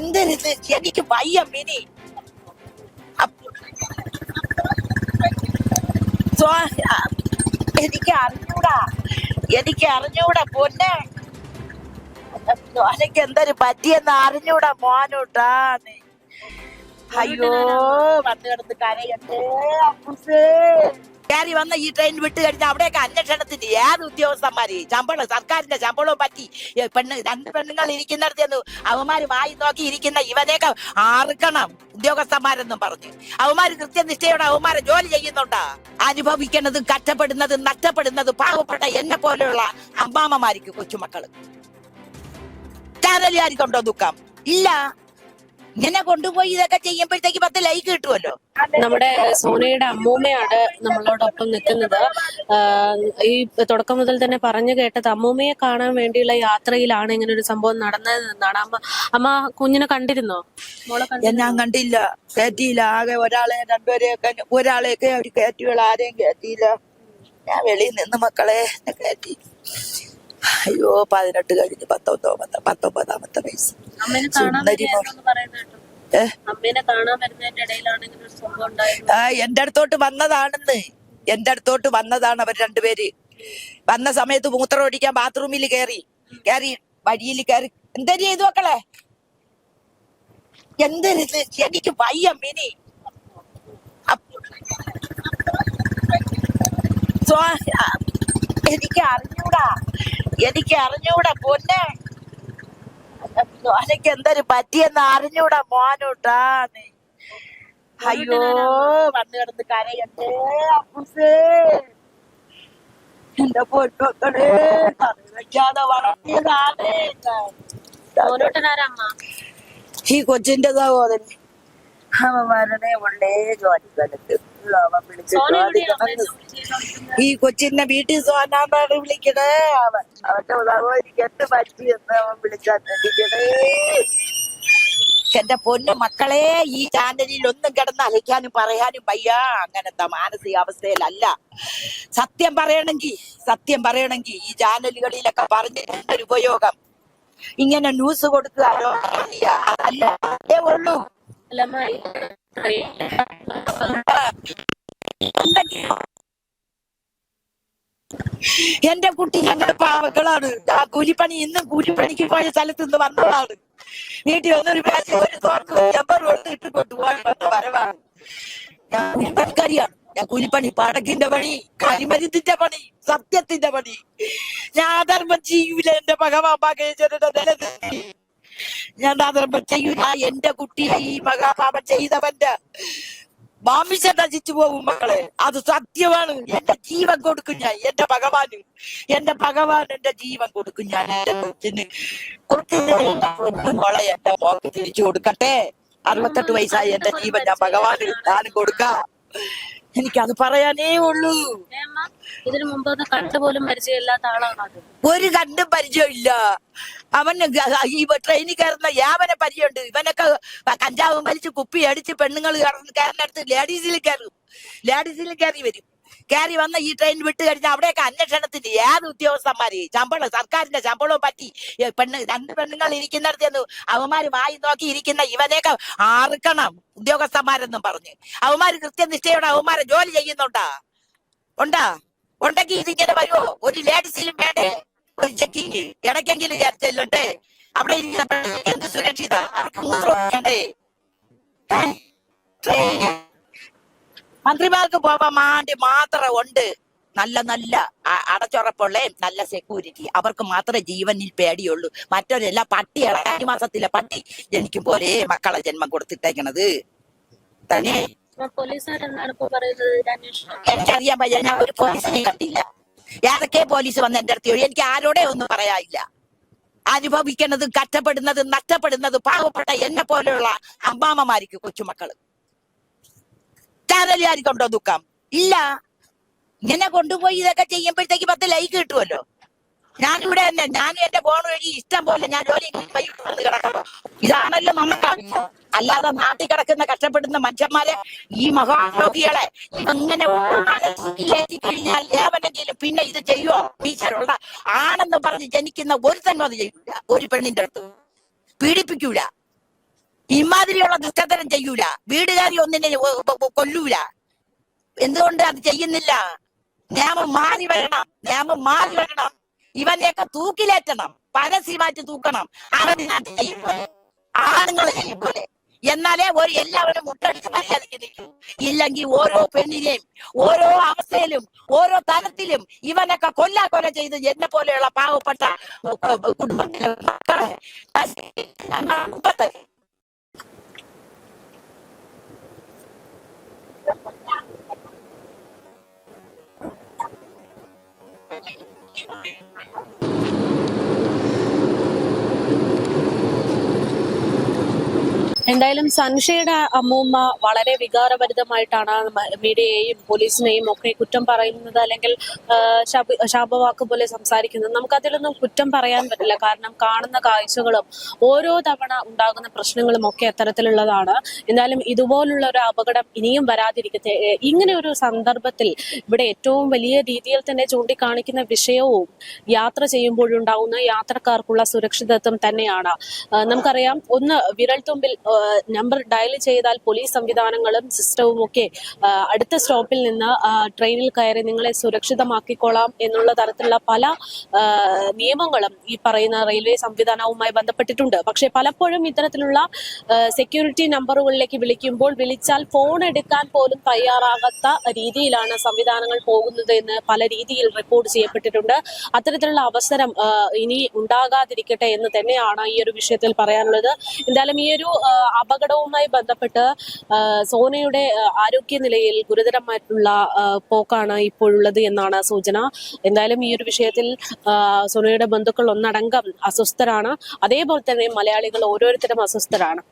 എന്തൊരിത് എനിക്ക് വയ്യ മിനി. എനിക്ക് അറിഞ്ഞൂടാ. എനിക്ക് അറിഞ്ഞൂടാ പൊന്നെ. എനിക്ക് എന്തൊരു പറ്റിയെന്ന് അറിഞ്ഞൂടാ മോനൂട്ടാ അയ്യോ വന്ന് കിടന്ന് കരയട്ടേ അപ്പൂസേ. കയറി വന്ന ഈ ട്രെയിൻ വിട്ട് കഴിഞ്ഞാൽ അവിടെയൊക്കെ അന്വേഷണത്തിന്റെ ഏത് ഉദ്യോഗസ്ഥന്മാര് ശമ്പളം സർക്കാരിന്റെ ശമ്പളവും പറ്റി. പെണ്ണ് രണ്ട് പെണ്ണുങ്ങൾ ഇരിക്കുന്നിടത്ത് അവന്മാര് വായി നോക്കി ഇരിക്കുന്ന ഇവനെയൊക്കെ ആർക്കണം ഉദ്യോഗസ്ഥന്മാരെന്നും പറഞ്ഞു. അവന്മാര് കൃത്യനിഷ്ഠയോടെ അവന്മാരെ ജോലി ചെയ്യുന്നുണ്ടാ? അനുഭവിക്കുന്നതും കഷ്ടപ്പെടുന്നതും നഷ്ടപ്പെടുന്നതും പാവപ്പെട്ട എന്നെ പോലെയുള്ള അമ്മാമ്മമാർക്ക് കൊച്ചുമക്കൾ. ചാനലുകാർക്കുണ്ടോ ദുഃഖം? ഇല്ല. ഇങ്ങനെ കൊണ്ടുപോയി ഇതൊക്കെ ചെയ്യുമ്പോഴത്തേക്ക് പത്ത് ലൈക്ക് കിട്ടുമല്ലോ നമ്മുടെ സോനയുടെ അമ്മൂമ്മയാണ് നമ്മളോടൊപ്പം നിൽക്കുന്നത്. ഈ തുടക്കം മുതൽ തന്നെ പറഞ്ഞു കേട്ടത് അമ്മൂമ്മയെ കാണാൻ വേണ്ടിയുള്ള യാത്രയിലാണ് ഇങ്ങനെ ഒരു സംഭവം നടന്നതെന്നാണ് അമ്മ അമ്മ കുഞ്ഞിനെ കണ്ടിരുന്നോ? ഞാൻ കണ്ടില്ല കയറ്റിയില്ല ആകെ ഒരാളെ രണ്ടുപേരെയൊക്കെ ഒരാളെയൊക്കെ അവർ കയറ്റിയുള്ള ആരെയും കയറ്റിയില്ല ഞാൻ വെളിയിൽ നിന്ന് മക്കളെ കയറ്റി അയ്യോ പതിനെട്ട് കഴിഞ്ഞ് പത്തൊമ്പതാമത്തെ പത്തൊമ്പതാമത്തെ വയസ്സ്. സുന്ദരി ആ എന്റെ അടുത്തോട്ട് വന്നതാണെന്ന്. എന്റെ അടുത്തോട്ട് വന്നതാണ് അവർ രണ്ടുപേര്. വന്ന സമയത്ത് മൂത്രം ഒഴിക്കാൻ ബാത്റൂമിൽ കയറി കയറി വഴിയിൽ കയറി എന്തരി ചെയ്തു മക്കളെ? എന്തരുത് എനിക്ക് വയ്യ മിനി. എനിക്ക് അറിഞ്ഞൂടാ. എനിക്ക് അറിഞ്ഞൂടാ പൊന്നെ. എനിക്ക് എന്തൊരു പറ്റിയെന്ന് അറിഞ്ഞൂടാ മോനൂട്ടാ അയ്യോ വന്ന് കിടന്ന് കരയട്ടെ അപ്പൂസേ. എന്റെ പൊന്നൊക്കെ കറി വെക്കാതെ വളർത്തിയതാണ് ഈ കൊച്ചിന്റെ സഹോദരൻ വരണേ ഉള്ളേ ജോലി സ്ഥലത്ത് അവൻ വിളിച്ച് സോന എവിടെയാ അമ്മേ ചോദിക്കണം ജോലി ചെയ്തോണ്ടിരുന്നത്? ഈ കൊച്ചിന്റെ വീട്ടിൽ സോനാന്നാണ് വിളിക്കണേ? അവൻ അവന്റെ സഹോദരിക്ക് എന്ത് പറ്റിയെന്ന് അവൻ വിളിച്ചാണ്ടിരിക്കണേ എന്റെ പൊന്നു മക്കളെ ഈ ചാനലിൽ ഒന്നും കിടന്ന് അലയ്ക്കാനും പറയാനും വയ്യ. അങ്ങനത്തെ മാനസികാവസ്ഥയിലല്ല സത്യം പറയണമെങ്കിൽ സത്യം പറയണമെങ്കിൽ ഈ ചാനലുകളിലൊക്കെ പറഞ്ഞിട്ടുണ്ട് ഒരു ഉപയോഗം? ഇങ്ങനെ ന്യൂസ് കൊടുക്കുക അതല്ലേ അതേ ഉള്ളൂ. ട്രെയിൻ എന്റെ കുട്ടി ഞങ്ങളുടെ പാവങ്ങളാണ്. ആ കൂലിപ്പണി ഇന്നും കൂലിപ്പണിക്ക് പോയ സ്ഥലത്ത് നിന്ന് വന്നതാണ്. വീട്ടിൽ വന്നൊരു കൊടുത്ത് ഇട്ട് വന്ന വരവാണ്. ഞാൻ കൂലിപ്പണിക്കാരിയാണ്. ഞാൻ കൂലിപ്പണി പടക്കിന്റെ പണി കരിമരുന്നിന്റെ പണി സത്യത്തിന്റെ പണി. ഞാൻ അധർമ്മം ചെയ്യൂല എന്റെ ഭഗവാൻ ഭാഗേശ്വരുടെ നിലനിർത്തി. ഞാൻ അധർമ്മം ചെയ്യൂല എന്റെ കുട്ടിയെ ഈ മഹാപാപം ചെയ്തവന്റെ മാമിശ നശിച്ചു പോകും മക്കളെ. അത് സത്യമാണ്. എന്റെ ജീവൻ കൊടുക്കും ഞാൻ. എന്റെ ഭഗവാന്. എന്റെ ഭഗവാൻ എന്റെ ജീവൻ കൊടുക്കും ഞാൻ. എന്റെ കൊച്ചിന് കൊച്ചിന് എന്റെ മോക്ക് തിരിച്ചു കൊടുക്കട്ടെ. അറുപത്തെട്ട് വയസ്സായി എന്റെ ജീവൻ ഞാൻ ഭഗവാന് ഞാനും കൊടുക്കാം. എനിക്കത് പറയാനേ ഉള്ളൂ. ഇതിനു മുമ്പ് ഒന്ന് കണ്ടുപോലും പരിചയമില്ലാത്ത ആളാണ് ഒരു കണ്ടും പരിചയമില്ല. അവന് ഗ- ഈ ട്രെയിനിൽ കയറുന്ന യാവനെ പരിചയമുണ്ട്. ഇവനൊക്കെ കഞ്ചാവും വലിച്ച് കുപ്പി അടിച്ച് പെണ്ണുങ്ങൾ കയറുന്നിടത്ത് ലേഡീസിൽ കയറും. ലേഡീസിൽ കയറി വരും. കയറി വന്ന ഈ ട്രെയിൻ വിട്ട് കഴിഞ്ഞാൽ അവിടെയൊക്കെ അന്വേഷണത്തിന് ഏത് ഉദ്യോഗസ്ഥന്മാര്? ശമ്പളം സർക്കാരിന്റെ ശമ്പളവും പറ്റി. പെണ്ണ് രണ്ട് പെണ്ണുങ്ങൾ ഇരിക്കുന്നിടത്ത് എന്ന് അവന്മാര് വായി നോക്കി ഇരിക്കുന്ന ഇവനെയൊക്കെ ആർക്കണം ഉദ്യോഗസ്ഥന്മാരെന്നും പറഞ്ഞ്. അവന്മാര് കൃത്യനിഷ്ഠയോടെ അവന്മാരെ ജോലി ചെയ്യുന്നുണ്ടാ? ഉണ്ടാ? ഉണ്ടെങ്കിൽ ഇതിങ്ങനെ വരുമോ ഒരു ലേഡീസിലും വേണ്ടേ? ഒരു ചെക്കിങ് ഇടയ്ക്കെങ്കിലും ചെല്ലുണ്ടേ. അവിടെ എന്ത് സുരക്ഷിത? ട്രെയിന്. മന്ത്രിമാർക്ക് പോവാൻ മാണ്ടി മാത്രം ഉണ്ട്. നല്ല നല്ല അടച്ചുറപ്പുള്ള നല്ല സെക്യൂരിറ്റി അവർക്ക് മാത്രമേ ജീവനിൽ പേടിയുള്ളൂ. മറ്റൊരെല്ലാം പട്ടി ഈ മാസത്തിലെ പട്ടി. ജനിക്കും പോലെ മക്കളെ ജന്മം കൊടുത്തിട്ടേക്കണത്. തന്നെ? എനിക്കറിയാൻ വയ്യ ഞാൻ ഒരു പോലീസിനെ കണ്ടില്ല. ഏതൊക്കെ പോലീസ് വന്ന് എന്റെ അടുത്ത്. എനിക്ക് ആരോടെ ഒന്നും പറയാനില്ല. അനുഭവിക്കുന്നത് കറ്റപ്പെടുന്നത് നഷ്ടപ്പെടുന്നത് പാവപ്പെട്ട എന്നെ പോലെയുള്ള അമ്മാമ്മമാർക്ക് കൊച്ചുമക്കൾ. ചാനലുകാർക്കുണ്ടോ ദുഃഖം? ഇല്ല. ഇങ്ങനെ കൊണ്ടുപോയി ഇതൊക്കെ ചെയ്യുമ്പോഴത്തേക്ക് പത്ത് ലൈക്ക് കിട്ടുമല്ലോ. ഞാനിവിടെ തന്നെ ഞാൻ എന്റെ ഫോൺ വഴി ഇഷ്ടം പോലെ ഞാൻ ജോലി കിടക്കുന്നു വന്ന് കിടക്കണം ഇതാണല്ലോ നമുക്ക്. അല്ലാതെ നാട്ടിൽ കിടക്കുന്ന കഷ്ടപ്പെടുന്ന മനുഷ്യന്മാരെ ഈ മഹാരോഗികളെ അങ്ങനെ കഴിഞ്ഞാൽ ഏവനെങ്കിലും പിന്നെ ഇത് ചെയ്യുമോ ടീച്ചറുള്ള ആണെന്ന് പറഞ്ഞ് ജനിക്കുന്ന ഒരുത്തനും അത് ചെയ്യൂല. ഒരു പെണ്ണിന്റെ അടുത്ത് പീഡിപ്പിക്കൂല. ഇമാതിരിയുള്ള ദുഷ്ടതരം ചെയ്യൂല. വീടുകാരി ഒന്നിനെ കൊല്ലൂല. എന്തുകൊണ്ട് അത് ചെയ്യുന്നില്ല? നിയമം മാറി വരണം. നിയമം മാറി വരണം. ഇവനെയൊക്കെ തൂക്കിലേറ്റണം. പരസ്യമായിട്ട് തൂക്കണം. അവനെ ആണുങ്ങൾ പോലെ എന്നാലേ ഒരു എല്ലാവരും മുട്ടടിച്ച് മര്യാദയ്ക്ക് നിൽക്കൂ. ഇല്ലെങ്കിൽ ഓരോ പെണ്ണിനെയും ഓരോ അവസ്ഥയിലും ഓരോ തരത്തിലും ഇവനൊക്കെ കൊല്ലാ കൊല ചെയ്ത് എന്നെ പോലെയുള്ള പാവപ്പെട്ട കുടുംബത്തിലെ മക്കളെ Thank you. എന്തായാലും സൻഷയുടെ അമ്മൂമ്മ വളരെ വികാരഭരിതമായിട്ടാണ് മീഡിയയെയും പോലീസിനെയും ഒക്കെ കുറ്റം പറയുന്നത് അല്ലെങ്കിൽ ശാപവാക്ക് പോലെ സംസാരിക്കുന്നത്. നമുക്ക് അതിലൊന്നും കുറ്റം പറയാൻ പറ്റില്ല. കാരണം കാണുന്ന കാഴ്ചകളും ഓരോ തവണ ഉണ്ടാകുന്ന പ്രശ്നങ്ങളും ഒക്കെ അത്തരത്തിലുള്ളതാണ്. എന്തായാലും ഇതുപോലുള്ള ഒരു അപകടം ഇനിയും വരാതിരിക്കട്ടെ. ഇങ്ങനെ ഒരു സന്ദർഭത്തിൽ ഇവിടെ ഏറ്റവും വലിയ രീതിയിൽ തന്നെ ചൂണ്ടിക്കാണിക്കുന്ന വിഷയവും യാത്ര ചെയ്യുമ്പോഴുണ്ടാകുന്ന യാത്രക്കാർക്കുള്ള സുരക്ഷിതത്വം തന്നെയാണ്. നമുക്കറിയാം ഒന്ന് വിരൽത്തുമ്പിൽ നമ്പർ ഡയൽ ചെയ്താൽ പോലീസ് സംവിധാനങ്ങളും സിസ്റ്റവും ഒക്കെ അടുത്ത സ്റ്റോപ്പിൽ നിന്ന് ട്രെയിനിൽ കയറി നിങ്ങളെ സുരക്ഷിതമാക്കിക്കൊള്ളാം എന്നുള്ള തരത്തിലുള്ള പല നിയമങ്ങളും ഈ പറയുന്ന റെയിൽവേ സംവിധാനവുമായി ബന്ധപ്പെട്ടിട്ടുണ്ട്. പക്ഷെ പലപ്പോഴും ഇത്തരത്തിലുള്ള സെക്യൂരിറ്റി നമ്പറുകളിലേക്ക് വിളിക്കുമ്പോൾ വിളിച്ചാൽ ഫോൺ എടുക്കാൻ പോലും തയ്യാറാകാത്ത രീതിയിലാണ് സംവിധാനങ്ങൾ പോകുന്നത് എന്ന് പല രീതിയിൽ റിപ്പോർട്ട് ചെയ്യപ്പെട്ടിട്ടുണ്ട്. അത്തരത്തിലുള്ള അവസരം ഇനി ഉണ്ടാകാതിരിക്കട്ടെ എന്ന് തന്നെയാണ് ഈ ഒരു വിഷയത്തിൽ പറയാനുള്ളത്. എന്തായാലും ഈ ഒരു അപകടവുമായി ബന്ധപ്പെട്ട് സോനയുടെ ആരോഗ്യനിലയിൽ ഗുരുതരമായിട്ടുള്ള പോക്കാണ് ഇപ്പോഴുള്ളത് എന്നാണ് സൂചന. എന്തായാലും ഈ ഒരു വിഷയത്തിൽ സോനയുടെ ബന്ധുക്കൾ ഒന്നടങ്കം അസ്വസ്ഥരാണ്. അതേപോലെ തന്നെ മലയാളികൾ ഓരോരുത്തരും അസ്വസ്ഥരാണ്.